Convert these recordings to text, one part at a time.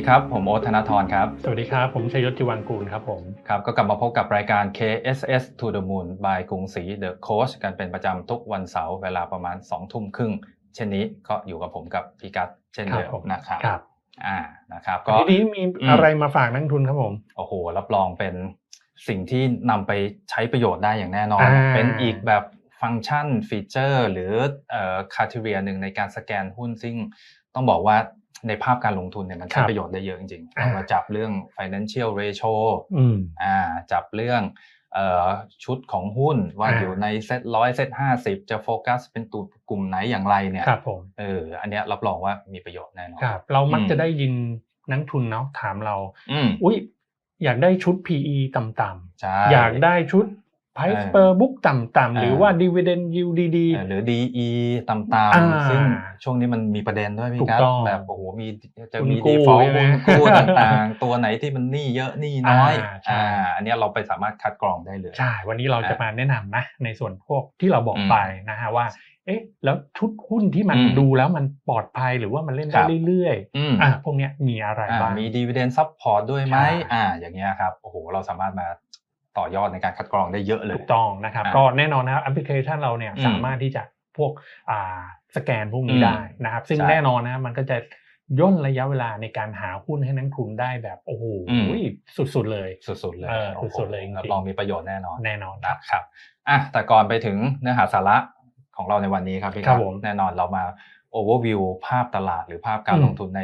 วัสดีครับ ผมโอ๊ตธนาธรครับ สวัสดีครับ ผมชัยยศจิวังกูลครับผม ครับ ก็กลับมาพบกับรายการ KSS to the Moon by กรุงศรี The Coach กันเป็นประจำทุกวันเสาร์เวลาประมาณ2ทุ่มครึ่ง เช่นนี้ก็อยู่กับผมกับพี่กัตเช่นเดิครับผมมนะครับครับอ่านะครับ ก็ทีนี้มีอืมอะไรมาฝากนักลงทุนครับผม โอ้โห รับรองเป็นสิ่งที่นำไปใช้ประโยชน์ได้อย่างแน่นอนอ่าเป็นอีกแบบฟังก์ชันฟีเจอร์ หรือเอ่อคาทีเรียหนึ่งในการสแกนหุ้นซึ่งต้องบอกว่า ในภาพการลงทุนเนี่ยมันใช้ประโยชน์ได้เยอะจริงๆอ่าเรามาจับเรื่อง financial ratio อืมอ่าจับเรื่องเอ่อชุดของหุ้นว่าอ่าอยู่ในเซ็ตร้อยเซ็ตห้าสิบจะโฟกัสเป็นตัวกลุ่มไหนอย่างไรเนี่ยครับผมเอออันเนี้ยรับรองว่ามีประโยชน์แน่นอนครับ เรามักอืมจะได้ยินนักลงทุนเนาะถามเราอืมอุ้ยอยากได้ชุด PE ต่ำใช่ๆอยากได้ชุด Price เออ per book ต่ำๆหรือเออว่า dividend yield ดีเอ่อหรือ DE ต่อ่าำๆซึ่งช่วงนี้มันมีประเด็นด้วยถูพี่กครับต้องแบบโอ้โหมีจะหุ้นมีกู้ default ใช่ไหมหุ้นกู้ต่างๆ ตัวไหนที่มันหนี้เยอะหนี้น้อยอ่าใช่อ่าอันเนี้ยเราไปสามารถคัดกรองได้เลยๆใช่วันนี้เราจะอ่ามมาแนะนำนะในส่วนพวกที่เราบอกอืมไปนะฮะว่าเอ๊ะแล้วชุดหุ้นที่มันอืมดูแล้วมันปลอดภัยหรือว่ามันเล่นครัได้บเรื่อยอืมๆอะพวกเนี้ยมีอะไรอ่าบ้างมี dividend support ด้วยไหมใช่อ่าอย่างเงี้ยครับโอ้โหเราสามารถมา ต่อยอดในการคัดกรองได้เยอะเลยถูกต้องนะครับอ่าก็แน่นอนนะครับแอปพลิเคชันเราเนี่ยอืมสามารถที่จะพวกอ่าสแกนพวกนี้อืมได้นะครับ ซึ่งใช่แน่นอนนะมันก็จะย่นระยะเวลาในการหาหุ้นให้นักทุนได้แบบโอ้โหอืมสุดๆเลย สุดๆเลยเออโอ้โหสุดๆเลยจริงๆรับรองมีประโยชน์แน่นอนแน่นอนครับนะครับอะแต่ก่อนไปถึงเนื้อหาสาระของเราในวันนี้ครับพี่ครับผมแน่นอนเรามา overview ภาพตลาดหรือภาพการอืมลงทุนใน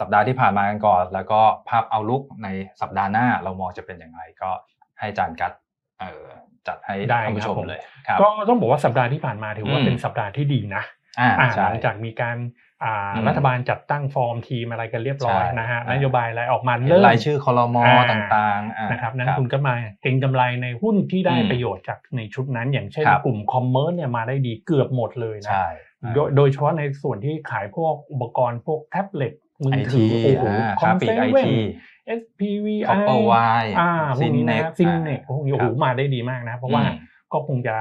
สัปดาห์ที่ผ่านมากันก่อน แล้วก็ภาพเอาลุกในสัปดาห์หน้าเรามองจะเป็นอย่างไรก็ ให้อาจารย์กัดเอ่อจัดให้ได้ท่านผู้ชครับมผมเลยครับก็ต้องบอกว่าสัปดาห์ที่ผ่านมาถือว่าอืมเป็นสัปดาห์ที่ดีนะอ่าอ่าใช่หลังจากมีการอ่าอืมรัฐบาลจัดตั้งฟอร์มทีมอะไรกันเรียบร้อยใช่นะฮะอ่านนโยบายอะไรออกมาเห็นเริ่มรายชื่อคอรมออ่าต่างๆอ่านะครับนักลงทุนก็มาเก็งกำไรในหุ้นที่ได้อืมประโยชน์จากในชุดนั้น อย่างเช่นครับกลุ่มคอมเมอร์สเนี่ยมาได้ดีเกือบหมดเลยนะใช่โดยโดยเฉพาะในส่วนที่ขายพวกอุปกรณ์พวกแท็บเล็ตมือไอถืทีอโอ้โหค้าปลีกไอเว่นที SPVI คอปเปอร์ไวอ่าพวกนี้นะซิงเน็ตพวกนี้โอ้โหครับมาได้ดีมากนะ เพราะว่าอืมก็คงจะ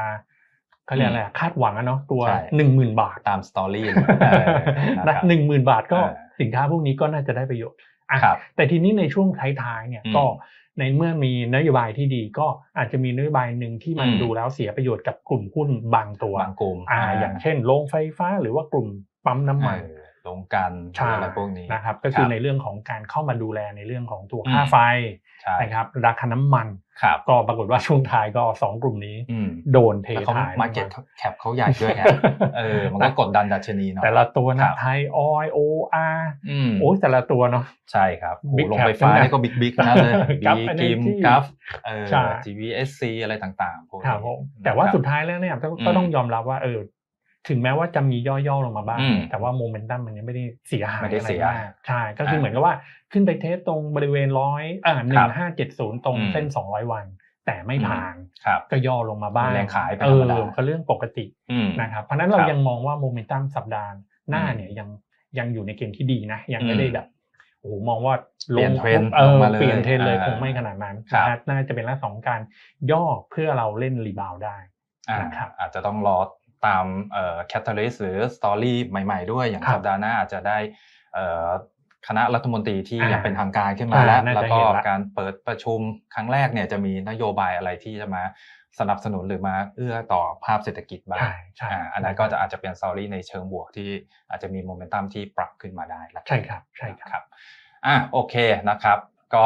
เขาเรียกอะไรอะคาดหวังอะเนาะตัวใช่หนึ่งหมื่นบาทตามสตอรี่เลยเออนะนะครับหนึ่งหมื่นบาทก็เออสินค้าพวกนี้ก็น่าจะได้ประโยชน์อะครับแต่ทีนี้ในช่วงท้ายๆเนี่ยอืมก็ในเมื่อมีนโยบายที่ดีก็อาจจะมีนโยบายหนึ่งที่มันอืมดูแล้วเสียประโยชน์กับกลุ่มหุ้นบางตัวบางกลุ่มอ่าอย่างเช่นโรงไฟฟ้าหรือว่ากลุ่มปั๊มน้ำมัน เออลงกันหรืออะไรพวกนี้นะครับ ก็คือในเรื่องของการเข้ามาดูแลในเรื่องของตัวอืมค่าไฟใช่นะครับราคาน้ำมันครับก็ปรากฏว่าช่วงท้ายก็สองกลุ่มนี้อืมโดนเทแต่เขาท้ายมาเก็ตลงแคปเขาใหญ่ด้วยไงเออมันก็กดดันดัชนีหน่อยแต่ละตัวครันะบไทยออยโออาร์อืมโอ้ยแต่ละตัวเนาะใช่ครับโอ้ Big ลง cap ไฟฟ้าทั้งนั้นนี่ก็บิ๊กบิ๊กนะเลย Gulf บี Energy กิมกัฟเออใช่ GVSC อะไรต่างๆพวกนี้ครับผมแต่ว่านะครับสุดท้ายแล้วเนี่ยก็อืมก็ต้องยอมรับว่าเออ ถึงแม้ว่าจะมีย่อๆลงมาบ้างอืมแต่ว่าโมเมนตัมมันยังไม่ได้เสียหายไม่ได้อะไรเสียมากใช่ก็คืออ่าเหมือนกับว่าขึ้นไปเทสตรงบริเวณร้อยอ่าหนึ่งห้าเจ็ดศูนย์ตรงอืมเส้นสองร้อยวัน แต่ไม่ผ่านครับก็ย่อลงมาบ้างมีแรงขายเป็นเอธรรมอดาก็เรื่องปกติอืมนะครับเพราะฉะนั้นเราครับยังมองว่าโมเมนตัมสัปดาห์หน้าอืมเนี่ยยังยังอยู่ในเกณฑ์ที่ดีนะ ยังอืมไม่ได้แบบโอ้โหมองว่าเปลี่ยนเทรนด์เอลองมาเลยเปลี่ยนเทรนด์เลยอ่าคงไม่ขนาดนั้นครับนะฮะน่าจะเป็นลักษณะของการย่อเพื่อเราเล่นรีบาวด์ได้อ่านะครับอาจจะต้องรอ ตามเอ่อแคตตาลิสหรือสตอรี่ใหม่ๆด้วย อย่างครับสัปดาห์หน้าอาจจะได้เอ่อคณะรัฐมนตรีที่อ่ายังเป็นทางการขึ้นมาแล้วอ่าน่าจะแล้วก็เห็นละการเปิดประชุมครั้งแรกเนี่ยจะมีนโยบายอะไรที่จะมาสนับสนุนหรือมาเอื้อต่อภาพเศรษฐกิจบ้างใช่ใช่อ่าอันนั้นก็จะอาจจะเป็นสตอรี่ในเชิงบวกที่อาจจะมีโมเมนตัมที่ปรับขึ้นมาได้ละกันใช่ครับใช่ครับครับอะโอเคนะครับ ก็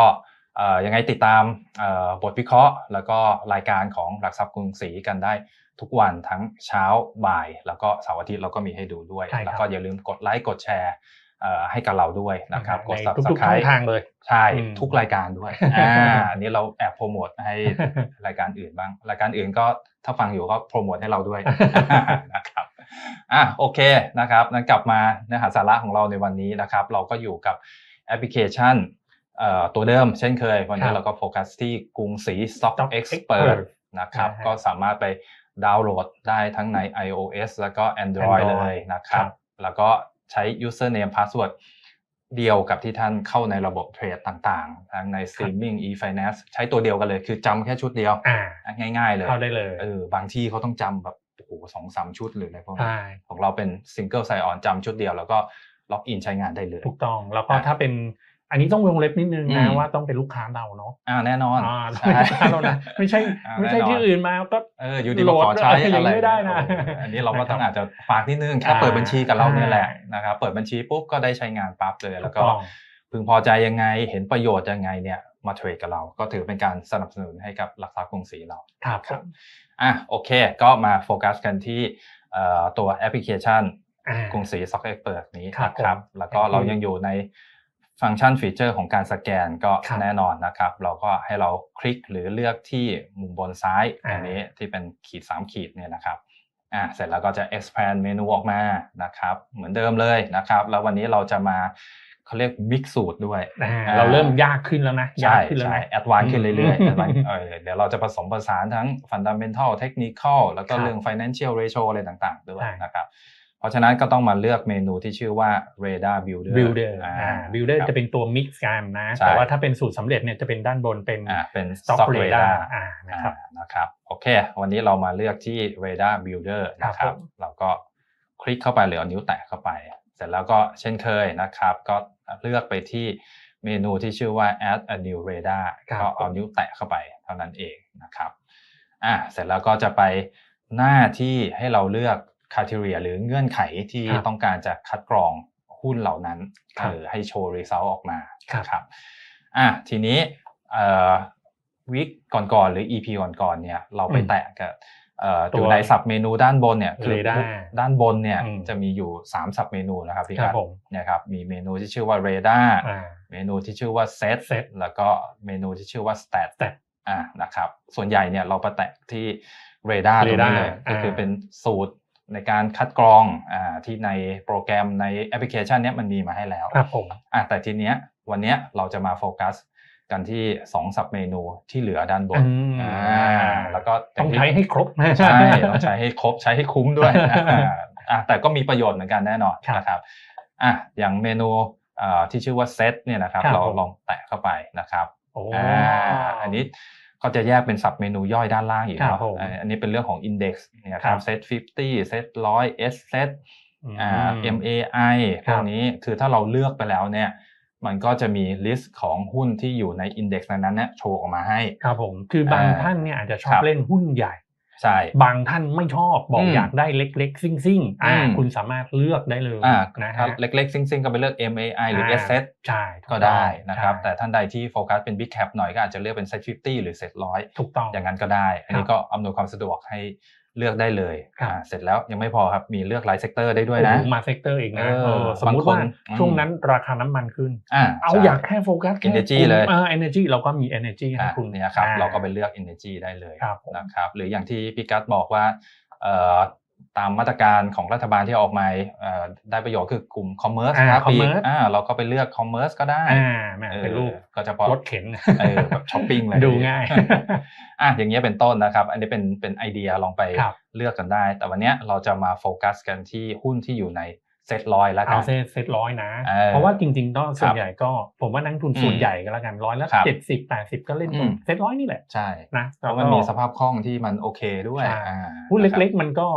เอ่อยังไงติดตามเอ่อบทวิเคราะห์ แล้วก็รายการของหลักทรัพย์กรุงศรีกันได้ ทุกวันทั้งเช้าบ่าย แล้วก็เสาร์อาทิตย์เราก็มีให้ดูด้วยใช่ครับแล้วก็อย่าลืมกดไลค์กดแชร์เอ่อให้กับเราด้วยนะครับกดในทุกๆช่อง subscribe ทางเลยใช่อืมทุกรายการด้วยอ่าอันนี้เราแอบโปรโมทให้รายการอื่นบ้าง รายการอื่นก็ถ้าฟังอยู่ก็โปรโมทให้เราด้วยนะครับอะโอเคนะครับนั้นกลับมาเนื้อหาสาระของเราในวันนี้นะครับ เราก็อยู่กับแอปพลิเคชันเอ่อตัวเดิมเช่นเคย วันครันี้บเราก็โฟกัสที่กรุงศรี Stock Stock Expert Expert นะครับนะฮะก็สามารถไป ดาวน์โหลดได้ทั้งใน iOS แล้วก็ Android, Android เลยนะครับครับ แล้วก็ใช้ username password เดียวกับที่ท่านเข้าในระบบเทรดต่างๆ ทั้งใน streaming e-finance ใช้ตัวเดียวกันเลย คือจำแค่ชุดเดียวอ่าง่ายๆเลยเข้าได้เลยเออบางที่เขาต้องจำแบบโอ้โหสองสามชุดหรืออะไรพวกนี้ใช่ของเราเป็น single sign on จำชุดเดียว แล้วก็ล็อกอินใช้งานได้เลย ถูกต้อง แล้วก็อะถ้าเป็น อันนี้ต้องวงเล็บนิดนึงอืนะมว่าต้องเป็นลูกค้าเราเนาะอ่าแน่นอนอ่าต้องเป็นลูกค้าเรานะไม่ใช่อ่าไม่ใช่แน่นอนที่อื่นมาก็เอออยู่ดีมาขอใช้โหลดอะไรอย่างนี้ไม่ได้นะโอ้โหอันนี้เราก็ต้องนะครับอาจจะฝากนิดนึงแค่เปิดบัญชีกับเราเนี่ยแหละใช่นะครับเปิดบัญชีปุ๊บก็ได้ใช้งานปั๊บเลยแล้วก็ถูต้องพึงพอใจยังไงเห็นประโยชน์ยังไงเนี่ยมาเทรดกับเรา ก็ถือเป็นการสนับสนุนให้กับหลักทรัพย์กรุงศรีเราครับผมอะโอเค ก็มาโฟกัสกันที่เอ่อตัวแอปพลิเคชันอ่ากรุงศรีซ็อกเอ็กเปิดนี้ครับนะครับผมแล้วก็เรายังอยู่ใน ฟังก์ชันฟีเจอร์ของการสแกนก็ครับแน่นอนนะครับ เราก็ให้เราคลิกหรือเลือกที่มุมบนซ้ายอ่าอันนี้ที่เป็นขีด 3 ขีดเนี่ยนะครับอะเสร็จแล้วก็จะ expand เมนูออกมานะครับ เหมือนเดิมเลยนะครับ แล้ววันนี้เราจะมาเขาเรียก mix สูตรด้วยอ่าอ่าเราเริ่มยากขึ้นแล้วนะยาใช่กขึ้นแล้วใช่นะแอดวานขึ้นเรื่อยอืๆม advance เออเดี๋ยวเราจะผสมผสานทั้ง fundamental technical แล้วก็ครับเรื่อง financial ratio อะไรต่างๆด้วยใช่นะครับ เพราะฉะนั้นก็ต้องมาเลือกเมนูที่ชื่อว่า radar builder builder อ่าอ่า builder ครับจะเป็นตัว mix กันนะใช่แต่ว่าถ้าเป็นสูตรสำเร็จเนี่ยจะเป็นด้านบนเป็นอ่าเป็น stock stock radar radar อ่านะครับอ่านะครับโอเค วันนี้เรามาเลือกที่ radar builder นะคครัรับบผมเราก็คลิกเข้าไปหรือเอานิ้วแตะเข้าไป เสร็จแล้วก็เช่นเคยนะครับ ก็เลือกไปที่เมนูที่ชื่อว่า add a new radar ครับก็เอานิ้วแตะเข้าไปเท่านั้นเองนะครับอะเสร็จแล้วก็จะไปหน้าที่ให้เราเลือก criteria หรือเงื่อนไขที่ครับต้องการจะคัดกรองหุ้นเหล่านั้นครับเออให้โชว์ result ออกมาครับนะครับอะทีนี้เอ่อวิกก่อนๆหรือ EP ก่อนๆเนี่ยเราไปอืมแตะกับเอ่อตัวอยู่ในสับเมนูด้านบนเนี่ยคือ Radar ด้านบนเนี่ยอืมจะมีอยู่3สับเมนูนะครับพี่คครัรับบผมเนี่ยครับมีเมนูที่ชื่อว่า radar อ่าเมนูที่ชื่อว่า set Set แล้วก็เมนูที่ชื่อว่า stat Stat อ่านะครับส่วนใหญ่เนี่ยเราไปแตะที่ radar ตรงนี้ Radar เลยก็คืออาเป็นสูตร ในการคัดกรองอ่าที่ในโปรแกรมในแอปพลิเคชันเนี้ยมันมีมาให้แล้วครับผมอะแต่ทีเนี้ยวันเนี้ยเราจะมาโฟกัสกันที่2สับเมนูที่เหลือด้านบนอืมอ่าแล้วก็ต้องใช้ให้ครบนะใช่ต้องใช้ให้ครบใช้ให้คุ้มด้วยอ่าอะแต่ก็มีประโยชน์เหมือนกันแน่นอนครับนะครับอะอย่างเมนูอ่าที่ชื่อว่าเซตเนี่ยนะครับครับเราผมลองแตะเข้าไปนะครับโอ้อ่าอันนี้ ก็จะแยกเป็นสับเมนูย่อยด้านล่างอีกครับเนาะผมอ่าอันนี้เป็นเรื่องของ Index เนี่ยคครัรับบเซต50เซต100 S เซตอ่าอืม MAI พครัวบกนี้คือถ้าเราเลือกไปแล้วเนี่ยมันก็จะมีลิสต์ของหุ้นที่อยู่ในอินเด็กซ์นั้นๆเนี่ยโชว์ออกมาให้ ครับผม คือบางอ่าท่านเนี่ยอาจจะชอครับบเล่นหุ้นใหญ่ ใช่บางท่านไม่ชอบบอกอืมอยากได้เล็ก ๆ ซิ่งๆอ่าอืมคุณสามารถเลือกได้เลยอ่านะถ้าฮะเล็กๆ ซิ่งๆ ก็ไปเลือก MAI หรืออ่า S set ใช่ก็ได้นะครับใช่แต่ท่านใดที่โฟกัสเป็น Big Cap หน่อยก็อาจจะเลือกเป็น Set 50 หรือ Set 100 ถูกต้องอย่างนั้นก็ได้ อันนี้ก็อำนวยความสะดวกให้ เลือกได้เลยครับอ่าเสร็จแล้วยังไม่พอครับมีเลือกหลายเซกเตอร์ได้ด้วยนะโอ้โหมาเซกเตอร์อีกนะเออเออสมมติบางคนว่าอืมช่วงนั้นราคาน้ำมันขึ้นอ่าเอาใช่อยากแค่โฟกัสแค่ Energy กมเลยอ่า energy เราก็มี energy ให้อะคุณเนี่ยครับอ่เราก็ไปเลือก Energy ได้เลยครับผมนะครับหรืออย่างที่พี่กัสบอกว่าเอ่อ ตามมาตรการของรัฐบาลที่ออกมาเอ่อได้ประโยชน์คือกลุ่ม Commerce อ่าครับปี Commerce อ่าเราก็ไปเลือก Commerce ก็ได้อ่าแหม่ออเป็นรูปก็เฉพาะรถเข็นเออแบบช้อปปิ้งเลยดูง่ายอะอย่างเงี้ยเป็นต้นนะครับ อันนี้เป็นเป็นไอเดียลองไปครับเลือกกันได้ แต่วันเนี้ยเราจะมาโฟกัสกันที่หุ้นที่อยู่ในเซ็ตร้อยแล้วกัเอานเซตเซตร้อยนะเออเพราะว่าจริงๆก็ส่วครันบใหญ่ก็ผมว่านักทุนอืมส่วนใหญ่ก็แล้วกันร้อยละครับเจ็ดสิบแปดสิบก็เล่นอืมเซตร้อยนี่แหละใช่นะเพราะมันมีสภาพคล่องที่มันโอเคด้วยใช่อ่าหุ้นนะครับเล็กๆมันก็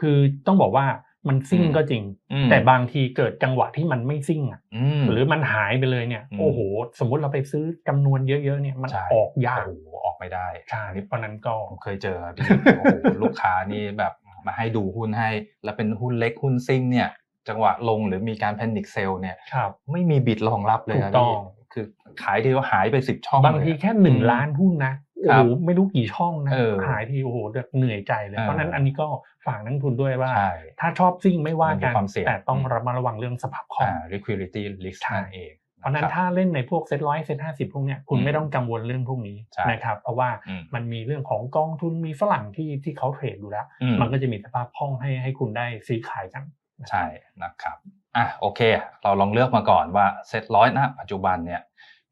คือต้องบอกว่ามันซิ่งอืมก็จริงอืมแต่บางทีเกิดจังหวะที่มันไม่ซิ่งอะอืมหรือมันหายไปเลยเนี่ยอืมโอ้โห สมมุติเราไปซื้อจำนวนเยอะๆเนี่ยมันใช่ออกยากโอ้โหออกไม่ได้ใช่เพราะนั้นก็ผมเคยเจอพี่โอ้โหลูกค้านี่แบบมาให้ดูหุ้นให้ แล้วเป็นหุ้นเล็กหุ้นซิ่งเนี่ย จังหวะลงหรือมีการแพนิคเซลเนี่ยครับไม่มีบิดรองรับเลยถูนะกต้พี่องคือขายทีว่าหายไปสิบช่องบางทีเลยอะแค่หนึ่งอืมล้านหุ้นนะ โอ้ครัโหบไม่รู้กี่ช่องนะเออหายทีโอ้โหแบบเหนื่อยใจเลยเออเพราะฉะนั้นอันนี้ก็ฝากนักทุนด้วยว่าใช่ถ้าชอบซิ่งไม่ว่ากันมันมีความเสี่ยงแต่ต้องอืมระมัดระวังเรื่องสภาพคล่องอ่า liquidity risk ใช่นั่นเองเพราะฉะนั้นคบถ้าเล่นในพวกเซ็ตร้อยเซ็ตห้าสิบพวกเนี้ยคุณอืมไม่ต้องกังวลเรื่องพวกนี้ใช่นะครับเพราะว่าอืมมันมีเรื่องของกองทุนมีฝรั่งที่ที่เขาเทรดอยู่แล้วอืมมันก็จะมีสภาพคล่องให้ให้คุณได้ซื้อขายกันใช่นะครับอะโอเค เราลองเลือกมาก่อนว่าเซ็ตร้อยนะปัจจุบันเนี่ย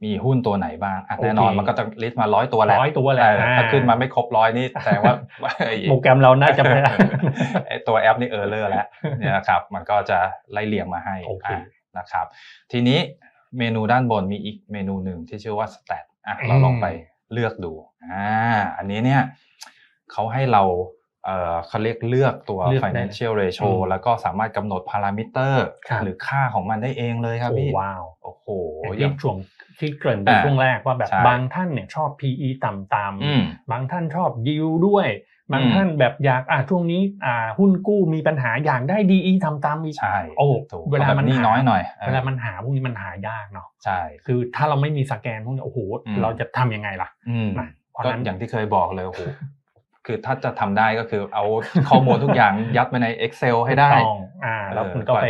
มีหุ้นตัวไหนบ้างอะโอเคแน่นอนมันก็จะลิสต์มาร้อยตัวแหละร้อยตัวแหละเออถ้าอ่าขึ้นมาไม่ครบร้อยนี่แสดงว่าโปรแกรมเราน่าจะไม่ได้ไอ้ตัวแอปนี่เออร์เลอร์แล้วเนี่ยนะครับมันก็จะไล่เรียงมาให้โอเคอะนะครับ ทีนี้เมนูด้านบนมีอีกเมนูหนึ่งที่ชื่อว่า stat อะเราลองไปเลือกดูอ่าอันนี้เนี่ยเขาให้เรา เอ่อเขาเรียกเลือกตัวเลือกได้ financial ratio อืมแล้วก็สามารถกำหนดพารามิเตอร์ครับหรือค่าของมันได้เองเลยครับโอ้พี่ว้าวโอ้โหอย่างอย่าที่งช่วงที่เกริ่นไปอ่าช่วงแรกว่าแบบใช่บางท่านเนี่ยชอบ PE ต่ำอืมๆบางท่านชอบยิวด้วย บางอืมท่านแบบอยากอะช่วงนี้อ่าหุ้นกู้มีปัญหาอยากได้ DE ทำตามอีกใช่โอ้ถูกเวลามันแบบนี่หาน้อยหน่อยออเวลามันหาพวกนี้มันหายากเนาะใช่คือถ้าเราไม่มีสแกนพวกนี้โอ้โหอืมเราจะทำยังไงล่ะอืมนะเพราะก็นั้นอย่างที่เคยบอกเลยโอ้โห คือถ้าจะทำได้ก็คือเอาข้อมูลทุกอย่างยัดไปใน Excel ให้ได้ถูกต้องอ่าแล้วเออคุณก็ก่อนไป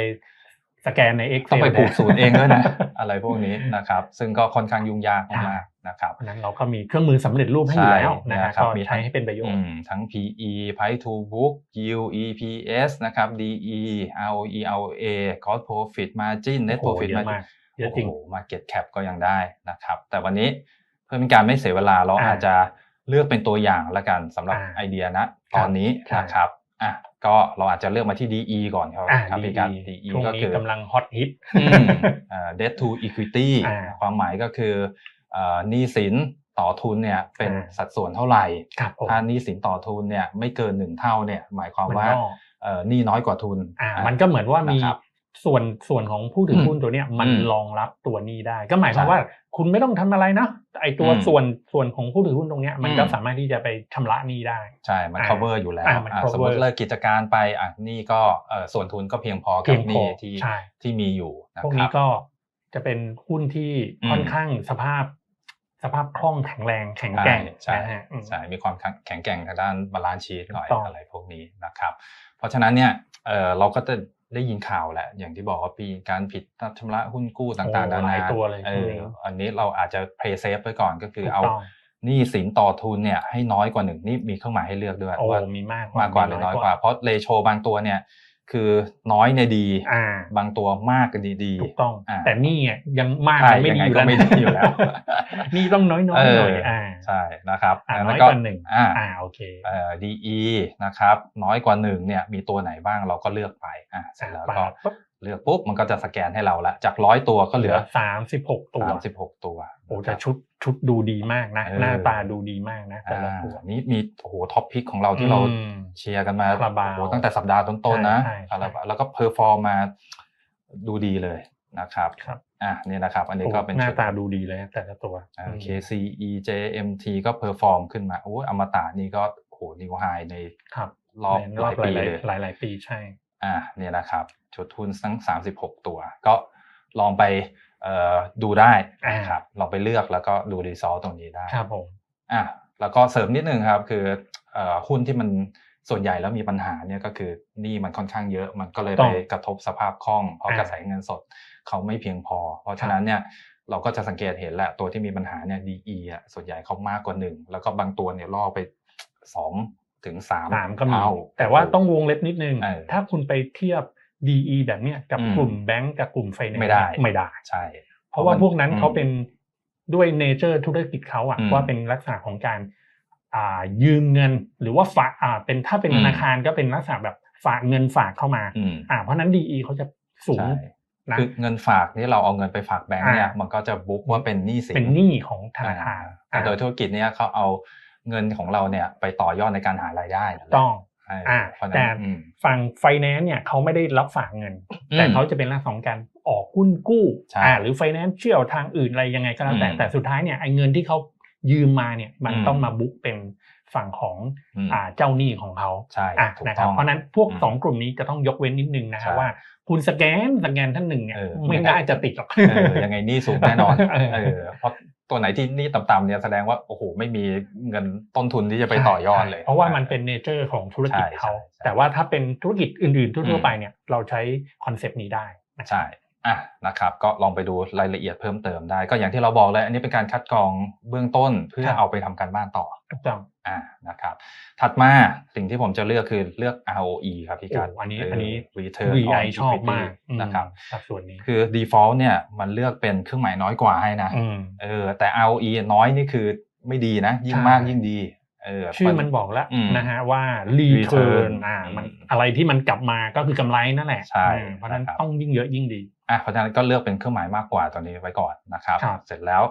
สแกนใน Excel ต้องไปผูกศูนย์เองด้วยนะเพอะไรพวกนี้นะครับ ซึ่งก็ค่อนข้างยุ่งยากมากๆนะครับราะฉะนั้นเราก็มีเครื่องมือสำเร็จรูปให้อยู่แล้วนะใช่ฮะนะครับก็มีใช้ให้เป็นประโยชอืน์มทั้ง PE Price to Book Yield EPS นะครับ DE ROE ROA Cost Profit Margin Net โอ้โห Profit เยอะ Margin มากเยอะจริงโอ้โห Market Cap ก็ยังได้นะครับ แต่วันนี้เพื่อเป็นการไม่เสียเวลาเราอ่าอาจจะ เลือกเป็นตัวอย่างละกันสำหรับอ่าไอเดียนะครัตบอนนี้ใช่นะครับอะก็เราอาจจะเลือกมาที่ DE ก่อนครับอ่าครับพี่ดีการดี DE ช่วงก็นี้คือกำลังฮอตฮิตอืมเอ่อ debt to equity อ่าความหมายก็คือเอ่อหนี้สินต่อทุนเนี่ยเป็นอ่าสัดส่วนเท่าไหร่ครับผมถ้าหนี้สินต่อทุนเนี่ยไม่เกินหนึ่งเท่าเนี่ยหมายความมันว่าก็เอ่อหนี้น้อยกว่าทุนอ่าอะมันก็เหมือนว่ามีนะครับ ส่วนส่วนของผู้ถือหุ้นตัวเนี้ยมันอืมรองรับตัวหนี้ได้ ก็หมายความใช่ว่าคุณไม่ต้องทำอะไรนะไอตัวอืมส่วนส่วนของผู้ถือหุ้นตรงเนี้ยมันก็อืมสามารถที่จะไปชำระหนี้ได้ใช่มันอ่า cover อยู่แล้วอ่ามันอะ cover สมมติเลิกกิจการไปอะหนี่ก็เอ่อส่วนทุนก็เพียงพอเพีกัยบงหพอนี้ที่ใช่ที่มีอยู่นะพวกครันี้บก็จะเป็นหุ้นที่อืมค่อนข้างสภาพสภาพคล่องแข็งแรงแข็งแกร่งใช่นะฮะอืมใช่มีความแข็งแกร่งทางด้านบาลานซ์ชีตหน่อยถูกต้องอะไรพวกนี้นะครับ เพราะฉะนั้นเนี่ยเออเราก็จะ ได้ยินข่าวแหละ อย่างที่บอกว่าปีการผิดนัดชำระหุ้นกู้ต่างๆโอ้นาหลายนาตัวเลยเอช่วงอนี้อันนี้เราอาจจะ play safe ไปก่อนก็คือถูกเอาต้องหนี้สินต่อทุนเนี่ยให้น้อยกว่าหนึ่งนี่มีเครื่องหมายให้เลือกด้วยโอ้ว่ามีมากมากกว่าหรือน้อยกว่าเพราะเลโชบางตัวเนี่ย คือน้อยในดีอ่าบางตัวมากก็ดีดีถูกต้องอ่าแต่นี่อะยังมากใช่มันไม่ยังดีไงอยู่ก็แล้วไม่ดีอยู่แล้วนี่ต้องน้อยๆหเอน่ออยอ่าใช่นะครับอ่าแล้วน้อยก็กว่าหนึ่งอ่าอ่าโอเคเอ่อ DE นะครับ น้อยกว่าหนึ่งเนี่ยมีตัวไหนบ้างเราก็เลือกไปอะเสร็จแล้วก็ปั๊บเลือกปุ๊บมันก็จะสแกนให้เราละจากร้อยตัวก็เหลือสามสิบหกตัวสามสิบหกตัว โอ้แต่ชุดชุดดูดีมากนะเออหน้าตาดูดีมากนะแต่อ่าละตัวนี่มีโอ้โหท็อปพิกของเราที่เราอืมเชียร์กันมาคาราบาวโอ้โหตั้งแต่สัปดาห์ต้นๆนะใช่ใช่คาราบาวแล้วก็เพอร์ฟอร์มมาดูดีเลยนะครับครับอะนี่นะครับ อันนี้ก็เป็นหน้าชุดตาดูดีเลยนะแต่ละตัวอ่าอืม KCE JMT ก็เพอร์ฟอร์มขึ้นมาโอ้ยอมตะนี่ก็โอ้โหนิวไฮในครับรอบในหลายปีหลายเลยหลายหลาย ๆ ปีใช่ อ่าเนี่ยนะครับชุดทุนทั้ง 36 ตัว ก็ลองไปเอ่อ ดูได้อ่าครับลองไปเลือกแล้วก็ดูรีซอสตรงนี้ได้ครับผมอะแล้วก็เสริมนิดนึงครับ คือเอ่อหุ้นที่มันส่วนใหญ่แล้วมีปัญหาเนี่ยก็คือหนี้มันค่อนข้างเยอะมันก็เลยต้ไปองกระทบสภาพคล่อง เพราะอ่ากระแสเงินสดเขาไม่เพียงพอ เพราะฉะนั้นเนี่ยเราก็จะสังเกตเห็นแหละตัวที่มีปัญหาเนี่ย DE อะส่วนใหญ่เขามากกว่าหนึ่งแล้วก็บางตัวเนี่ยล่อไปสองถึงสามสามก็มีเท่าแต่ว่าต้องวงเล็บนิดนึงเออถ้าคุณไปเทียบ DE แบบเนี้ยกับอืมกลุ่มแบงก์กับกลุ่มไฟแนนซ์ไม่ได้ไม่ได้ใช่ เพราะว่าพวกนั้นอืมเขาเป็นด้วยเนเจอร์ธุรกิจเขาอะอืมว่าเป็นลักษณะของการอ่ายืมเงินหรือว่าฝากอ่าเป็นถ้าเป็นอืมธนาคารก็เป็นลักษณะแบบฝากเงินฝากเข้ามาอืมอ่าเพราะฉะนั้น DE เขาจะสูงใช่นะคือเงินฝากนี่เราเอาเงินไปฝากแบงก์เนี่ยอ่ามัมันก็จะบุ๊กว่าเป็นหนี้สินเป็นหนี้ของธนาคารอ่แต่โดยธุรกิจเนี่ยเขาเอาเงินของเราเนี่ยไปต่อยอดในการหารายได้นั่นแหละต้องใช่ อ่าเพราะฉะแต่นั้นอืมฝั่งไฟแนนซ์เนี่ยเขาไม่ได้รับฝากเงินอืมแต่เขาจะเป็นลักษณะของการออกหุ้นกู้ใช่อ่าหรือไฟแนนซ์เชี่ยวทางอื่นอะไรยังไงก็แล้วแต่อืมแต่สุดท้ายเนี่ยไอ้เงินที่เขายืมมาเนี่ยมันอืมต้องมาบุ๊กเป็นฝั่งของอืมอ่าเจ้าหนี้ของเขาใช่อะถูกนะคต้รัอบงเพราะฉะนั้นพวกอืมสองกลุ่มนี้จะต้องยกเว้นนิดนึงนะใช่ฮะว่าคุณสแกนสแกนท่านหนึ่งเนี่ยเออไม่น่าจะติดหรอกเออยังไงหนี้สูงแน่นอนเออเออเพราะ ตัวไหนที่หนี้ต่ำๆเนี่ยแสดงว่าโอ้โหไม่มีเงินต้นทุนที่จะไปต่อยอดเลยใช่เพราะว่ามันเป็นเนเจอร์ของธุรกิจใช่เขาใช่ใช่แต่ว่าถ้าเป็นธุรกิจอื่นๆอืทั่วมๆไปเนี่ยเราใช้คอนเซปต์นี้ได้นะครับใช่ อะนะครับก็ลองไปดูรายละเอียดเพิ่มเติมได้ ก็อย่างที่เราบอกเลย อันนี้เป็นการคัดกรองเบื้องต้นเพื่อครับเอาไปทำการบ้านต่อถูกต้องอ่านะครับ ถัดมาสิ่งที่ผมจะเลือกคือเลือก ROE ครับพี่การโอ้อันนี้เอันนี้ return VI on ชอบ equity มากอืมนะครับสัดส่วนนี้คือ default เนี่ยมันเลือกเป็นเครื่องหมายน้อยกว่าให้นะอืมเออแต่ ROE น้อยนี่คือไม่ดีนะ ยิ่งใช่มากยิ่งดีเออ ชื่อมันบอกแล้วอืมนะฮะว่า return return อ่ามันอืมอะไรที่มันกลับมาก็คือกำไรนั่นแหละใช่อืมเพราะฉะนั้นนะครับต้องยิ่งเยอะยิ่งดีอะเพราะฉะนั้นก็เลือกเป็นเครื่องหมายมากกว่าตัวนี้ไว้ก่อนนะครับครับเสร็จแล้ว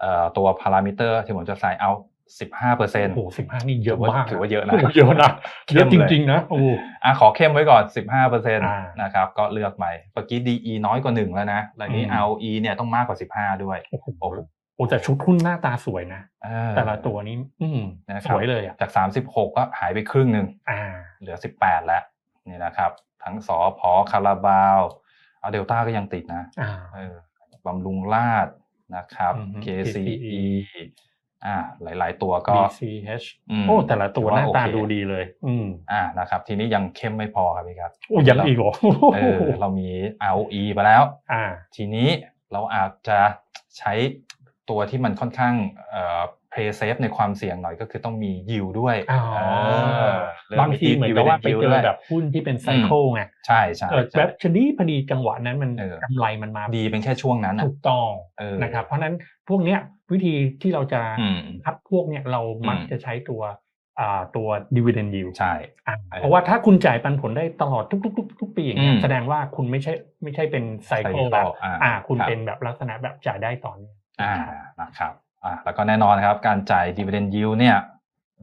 เอ่อตัวพารามิเตอร์ที่ผมจะใส่เอา15เปอร์เซ็นโอ้ต์โหสิบห้านี่เยอะมากถือว่าเยอะนะโโหเยอะนะเข้เยอะมจเลยริงๆนะโอ้โหอะขอเข้มไว้ก่อน15เปอร์เซ็นต์อ่านะครับก็เลือกไปเมื่อกี้ DE น้อยกว่าหนึ่งแล้วนะแล้วนี้อืม ROE เนี่ยต้องมากกว่า15ด้วยโอ้ โหโอ้โหโอ้แต่ชุดหุ้นหน้าตาสวยนะเออแต่ละตัวนี้ อืมนะครับสวยเลยอะจาก36ก็หายไปครึ่งหนึ่งอ่าเหลือ18แล้วนี่นะครับ ทั้งสอพอคาราบาวเอาเดลต้าก็ยังติดนะอ่าเออบำรุงราชนะครับอือฮึ KCE อ่า หลาย ๆ ตัวก็ BCH อืมโอ้แต่ละตัวถือหว่าน้าตาโอเคดูดีเลย อืมอ่านะครับ ทีนี้ยังเข้มไม่พอครับพี่ครับโอ้ยังอีกเหรอเออเรามี ROE ไปแล้ว อ่า ทีนี้เราอาจจะใช้ ตัวที่มันค่อนข้างเอ่อ play safe ในความเสี่ยงหน่อยก็คือต้องมี yield ด้วยอ๋อเออเริ่มบางทีเหมือนกับว่าไป yield เจด้อวยแบบหุ้นที่เป็นไซเคิลไงใช่ใช่เออใช่แบบชนิดพอดีจังหวะนั้นมันเออกำไรมันมาดีเป็นแค่ช่วงนั้นอะถูกต้องเออนะครับเพราะฉะนั้นพวกเนี้ยวิธีที่เราจะอืมคัดพวกเนี้ยเรามักอืมจะใช้ตัวอ่าตัว dividend yield ใช่อะเออเพราะว่าถ้าคุณจ่ายปันผลได้ตลอดทุกๆทุกๆทุกปีอย่างเงี้ยอืมแสดงว่าคุณไม่ใช่ไม่ใช่เป็นไซเคิล cycle แล้วอ่าอ่าคุณครับเป็นแบบลักษณะแบบจ่ายได้ต่อเนื่อง อ่านะครับอ่าแล้วก็แน่นอนครับการจ่าย dividend yield เนี่ย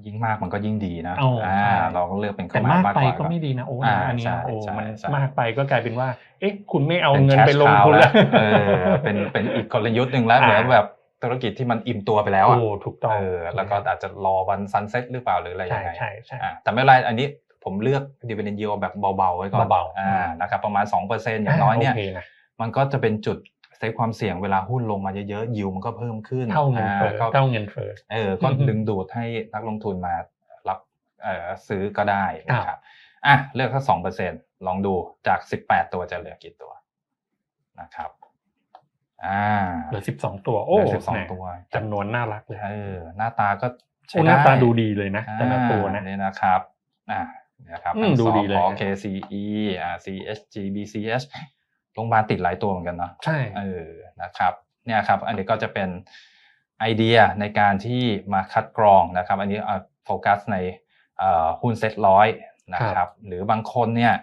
ยิ่งมากมันก็ยิ่งดีนะอ๋ออ่อ่าใช่เราก็เลือกเป็นแต่เข้ามามากมากไปกว่าก็ไม่ดีนะโอ้อ่านะอันเนี้ยใช่โอ้ใช่มันใช่มากไปก็กลายเป็นว่า เอ๊ะ คุณไม่เอาป็เงิน cash ไปลง cow ทุนแล้แล้ววเออเป็นเป็นอีกกลยุทธ์หนึ่งแล้วอ่าเหมือนแบบธุรกิจที่มันอิ่มตัวไปแล้วอะโอ้ถูกต้องเออแล้วก็อาจจะรอวันซันเซ็ตหรือเปล่าหรืออะไรใช่ยังไงใช่ใช่อ่าแต่ไม่เป็นไรอันนี้ผมเลือก dividend yield แบบเบาๆไว้ก่อนเบาๆอ่านะครับประมาณ2%อย่างน้อยเนี่ยโอเคนะมันก็จะเป็นจุด เซฟความเสี่ยงเวลาหุ้นลงมาเยอะๆยิวมันก็เพิ่มขึ้นเท่าเงินเฟ้อก็เท่าเงินเฟ้อเออก็อือฮึดึงดูดให้นักลงทุนมารับเอ่อซื้อก็ได้นะครับอะเลือกแค่สองเปอร์เซ็นลองดูจากสิบแปดตัวจะเหลือกี่ตัวนะครับอ่าเหลือสิบสองตัว โอ้เหลือ12แหม่ตัวจำนวนน่ารักเลยเออหน้าตาก็ใช้โอ้หได้น้าตาดูดีเลยนะแต่ละตัวนะอ่านี่นะครับอ่านะครับอืมทั้งดูดีสเลยพนะ KCE อ่า CHG BCH โรงพยาบาลติดหลายตัวเหมือนกันเนาะใช่เออนะครับเนี่ยครับ อันนี้ก็จะเป็นไอเดียในการที่มาคัดกรองนะครับ อันนี้เอาโฟกัสในเอ่อหุ้นเซ็ตร้อยนะครับ หรือบางคนเนี่ย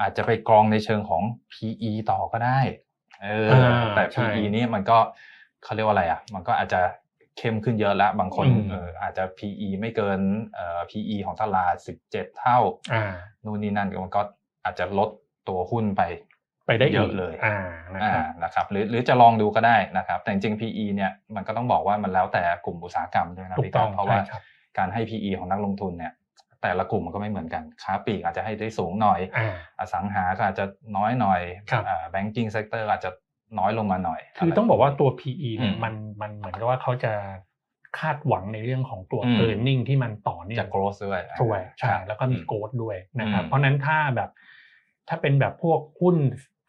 อาจจะไปกรองในเชิงของ PE ต่อก็ได้เออแต่ใช่ PE นี่มันก็เขาเรียกว่าอะไรอะ มันก็อาจจะเข้มขึ้นเยอะแล้ว บางคนอืมเอออาจจะ PE ไม่เกินเอ่อ PE ของตลาด17 เท่าอ่านู่นนี่นั่นมันก็อาจจะลดตัวหุ้นไป ไปได้เยอะเลยอ่านะอ่าครับนะครับหรือหรือจะลองดูก็ได้นะครับ แต่จริงๆ PE เนี่ยมันก็ต้องบอกว่ามันแล้วแต่กลุ่มอุตสาหกรรมด้วยนะถูกพี่ต้กัองนเพราะว่าใช่ครับการให้ PE ของนักลงทุนเนี่ยแต่ละกลุ่มมันก็ไม่เหมือนกันค้าปลีกอาจจะให้ได้สูงหน่อยอ่าอสังหาก็อาจจะน้อยหน่อยครับแบงกิ้งเซกเตอร์อาจจะน้อยลงมาหน่อย คือต้องบอกว่าตัว PE เนี่ยอืมมันมันเหมือนกับว่าเขาจะคาดหวังในเรื่องของตัวอืม e a r n i n g ที่มันต่อเนื่องจาก growth ด้วยช่วยใช่ครับแล้วก็มีอืโกดด้วยนะครับอืมเพราะฉะนั้นถ้าแบบถ้าเป็นแบบพวกหุ้น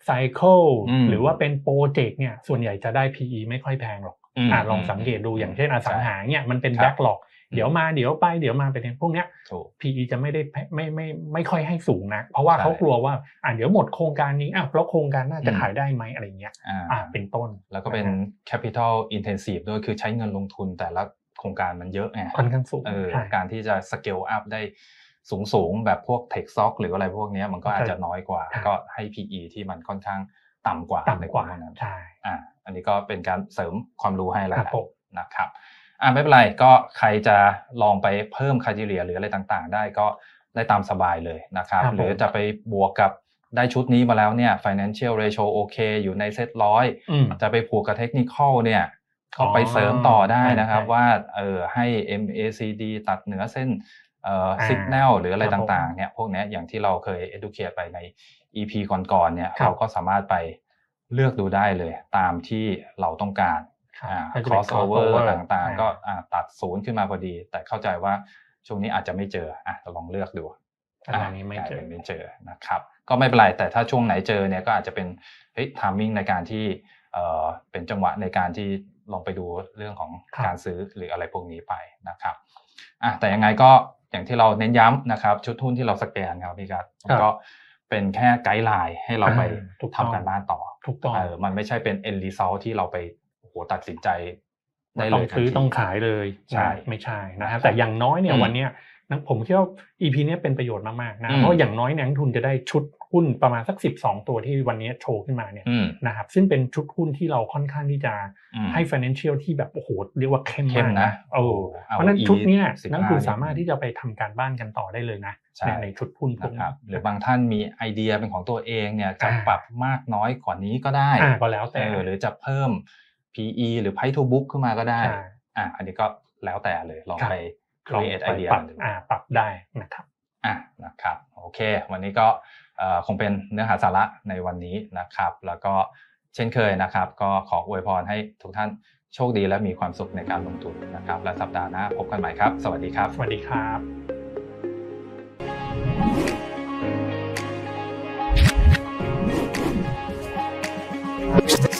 ไซเคิลอืมหรือว่าเป็นโปรเจกต์เนี่ยส่วนใหญ่จะได้ PE ไม่ค่อยแพงหรอกมอ่าลองสังเกตดูอย่างเช่นอสังหาเนี่ยมันเป็นครับแบ็กหลอกอืมเดี๋ยวมาเดี๋ยวไปเดี๋ยวมาเป็นพวกเนี้ยถูก PE จะไม่ได้ไม่ไม่ไม่ค่อยให้สูงนะเพราะว่าใช่เขากลัวว่าอ่าเดี๋ยวหมดโครงการนี้อะเพราะโครงการน่าจะอืมขายได้ไหมอะไรเงี้ยอ่าอ่าเป็นต้น แล้วก็เป็นะฮะ capital intensive ด้วยคือใช้เงินลงทุนแต่ละโครงการมันเยอะไงค่อนข้างสูงเออใช่การที่จะสเกลอัพได้ สูงสูงๆแบบพวก Tech Stock หรืออะไรพวกเนี้ยมันก็อาจจะน้อยกว่าใช่ก็ให้ PE ที่มันค่อนข้างต่ำกว่าในต่ำกว่าพวนั้นใช่อ่าอันนี้ก็เป็นการเสริมความรู้ให้แล้วครับผมนะครับอ่าไม่เป็นไรก็ใครจะลองไปเพิ่มคาจิเลียหรืออะไรต่างๆ ได้ก็ได้ตามสบายเลยนะครับครับผมหรือจะไปบวกกับได้ชุดนี้มาแล้วเนี่ย financial ratio โอเค อยู่ในเซตร้อยอืมจะไปผูกกับเทคนิคอลเนี่ยก็อ๋อไปเสริมต่อได้นะครับใช่ว่าเออให้ MACD ตัดเหนือเส้น เอ่ออ่า signal หรืออะไรครับผมต่างๆเนี่ยพวกเนี้ยอย่างที่เราเคย educate ไปใน EP ก่อนๆเนี่ยครับเราก็สามารถไปเลือกดูได้เลย ตามที่เราต้องการครับอ่าก็จะเป็น crossover crossover ต่างๆ ก็อ่าอ่าตัดศูนย์ขึ้นมาพอดี แต่เข้าใจว่าช่วงนี้อาจจะไม่เจออะลองเลือกดูอันนี้ไม่กลายเจอเป็นไม่เจอนะครับ ก็ไม่เป็นไรแต่ถ้าช่วงไหนเจอเนี่ยก็อาจจะเป็นเฮ้ยทามมิ่งในการที่เอ่อเป็นจังหวะในการที่ลองไปดูเรื่องของครับการซื้อหรืออะไรพวกนี้ไปนะครับอะแต่ยังไงก็ อย่างที่เราเน้นย้ำนะครับชุดทุนที่เราสแกนครับพี่กัดมันก็เป็นแค่ไกด์ไลน์ให้เราไปอ่าถูกต้องทำการบ้านต่อถูกต้องเออมันไม่ใช่เป็น end result ที่เราไปโอ้โหตัดสินใจได้เลต้องยทันซื้อทีต้องขายเลยใช่นะไม่ใช่นะครัฮะบแต่อย่างน้อยเนี่ยอืมวันเนี้ยนะผมคิดว่า EP เนี้ยเป็นประโยชน์มากๆนะอืมเพราะอย่างน้อยเนี่ยนักลงทุนจะได้ชุด หุ้นประมาณสัก 12 ตัวที่วันนี้โชว์ขึ้นมาเนี่ยอืมนะครับซึ่งเป็นชุดหุ้นที่เราค่อนข้างที่จะอืมให้ financial ที่แบบโอ้โหเรียกว่าเข้มเข้มมากนะเออเอาเพราะฉะนั้นชุดเนี้ย15นักลงทุนสามารถที่จะไปทำการบ้านกันต่อได้เลยนะใช่ในในชุดหุ้นพวกนะคนี้รับหรือบางท่านมีไอเดียเป็นของตัวเองเนี่ยจะอ่าปรับมากน้อยกว่านี้ก็ได้อ่าก็แล้วแต่เออหรือจะเพิ่ม PE หรือ Price to Book ขึ้นมาก็ได้ใช่อะอันนี้ก็แล้วแต่เลยลองครับไปลอง create ไปไอเดียปรับดูอ่าปรับได้นะครับอะนะครับโอเค วันนี้ก็เอ่อ คงเป็นเนื้อหาสาระในวันนี้นะครับ แล้วก็เช่นเคยนะครับ ก็ขออวยพรให้ทุกท่านโชคดีและมีความสุขในการลงทุนนะครับ และสัปดาห์หน้าพบกันใหม่ครับ สวัสดีครับ สวัสดีครับ